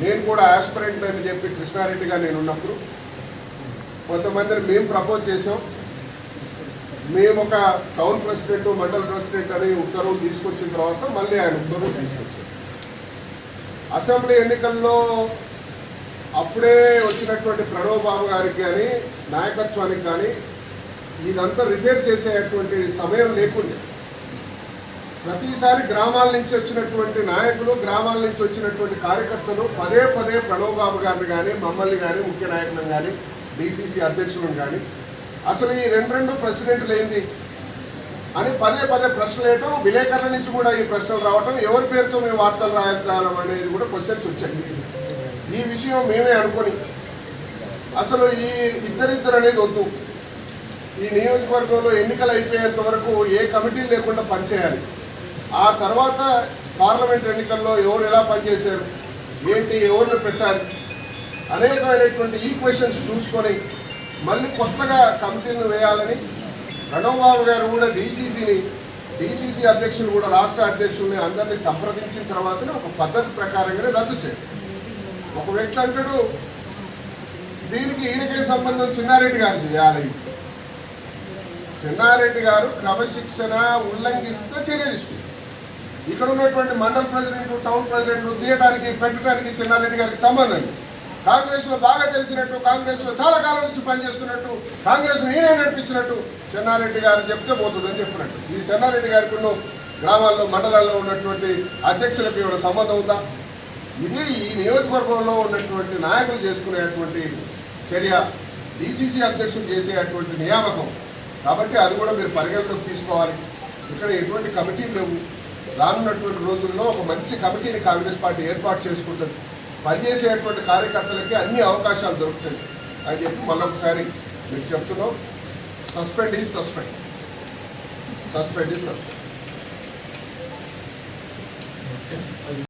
నేను కూడా ప్రెసిడెంట్ అని చెప్పి కృష్ణారెడ్డిగా నేను ఉన్నప్పుడు కొంతమందిని మేము ప్రపోజ్ చేసాం మేము ఒక టౌన్ ప్రెసిడెంట్ మండల ప్రెసిడెంట్ అని ఉత్తర్వులు తీసుకొచ్చిన తర్వాత మళ్ళీ ఆయన ఉత్తర్వులు తీసుకొచ్చాం అసెంబ్లీ ఎన్నికల్లో అప్పుడే వచ్చినటువంటి ప్రణవ్ బాబు గారికి కానీ నాయకత్వానికి కానీ ఇదంతా రిపేర్ చేసేటువంటి సమయం లేకుండే. ప్రతిసారి గ్రామాల నుంచి వచ్చినటువంటి నాయకులు గ్రామాల నుంచి వచ్చినటువంటి కార్యకర్తలు పదే పదే ప్రణవ్ బాబు గారిని కానీ మమ్మల్ని కానీ ముఖ్య నాయకులను కానీ డీసీసీ అధ్యక్షులను కానీ అసలు ఈ రెండు రెండు ప్రెసిడెంట్లు ఏంది? అని పదే పదే ప్రశ్నలు వేయటం విలేకరుల నుంచి కూడా ఈ ప్రశ్నలు రావటం ఎవరి పేరుతో మేము వార్తలు రాయడం అనేది కూడా క్వశ్చన్స్ వచ్చాయి. ఈ విషయం మేమే అనుకొని అసలు ఈ ఇద్దరిద్దరు అనేది వద్దు. ఈ నియోజకవర్గంలో ఎన్నికలు అయిపోయేంత వరకు ఏ కమిటీ లేకుండా పనిచేయాలి. ఆ తర్వాత పార్లమెంట్ ఎన్నికల్లో ఎవరు ఎలా పనిచేశారు ఏంటి ఎవరిని పెట్టారు అనేకమైనటువంటి ఈక్వేషన్స్ చూసుకొని మళ్ళీ కొత్తగా కమిటీలను వేయాలని ప్రణవ్ బాబు గారు కూడా డీసీసీని డీసీసీ అధ్యక్షులు కూడా రాష్ట్ర అధ్యక్షుల్ని అందరినీ సంప్రదించిన తర్వాతనే ఒక పద్ధతి ప్రకారంగానే రద్దు చేయాలి. ఒక వ్యక్తి అంటాడు దీనికి ఈయనకే సంబంధం చిన్నారెడ్డి గారు చేయాలి. చిన్నారెడ్డి గారు క్రమశిక్షణ ఉల్లంఘిస్తే చర్య తీసుకుంటారు. ఇక్కడ ఉన్నటువంటి మండల ప్రెసిడెంట్ టౌన్ ప్రెసిడెంట్ తీయడానికి పెట్టడానికి చిన్నారెడ్డి గారికి సంబంధం లేదు. కాంగ్రెస్లో బాగా తెలిసినట్టు కాంగ్రెస్లో చాలా కాలం నుంచి పనిచేస్తున్నట్టు కాంగ్రెస్ నేనే నడిపించినట్టు చెన్నారెడ్డి గారు చెప్తే పోతుందని చెప్పినట్టు. ఈ చెన్నారెడ్డి గారికి గ్రామాల్లో మండలాల్లో ఉన్నటువంటి అధ్యక్షులకు ఏమైనా సంబంధం ఉందా? ఇది ఈ నియోజకవర్గంలో ఉన్నటువంటి నాయకులు చేసుకునేటువంటి చర్య. డిసిసి అధ్యక్షులు చేసేటువంటి నియామకం. కాబట్టి అది కూడా మీరు పరిగణలోకి తీసుకోవాలి. ఇక్కడ ఎటువంటి కమిటీలు లేవు. రానున్నటువంటి రోజుల్లో ఒక మంచి కమిటీని కాంగ్రెస్ పార్టీ ఏర్పాటు చేసుకుంటుంది. పనిచేసేటువంటి కార్యకర్తలకి అన్ని అవకాశాలు దొరుకుతాయి. అని చెప్పి మళ్ళొకసారి మీరు చెప్తున్నాం. Suspend is suspend. Suspend is suspend.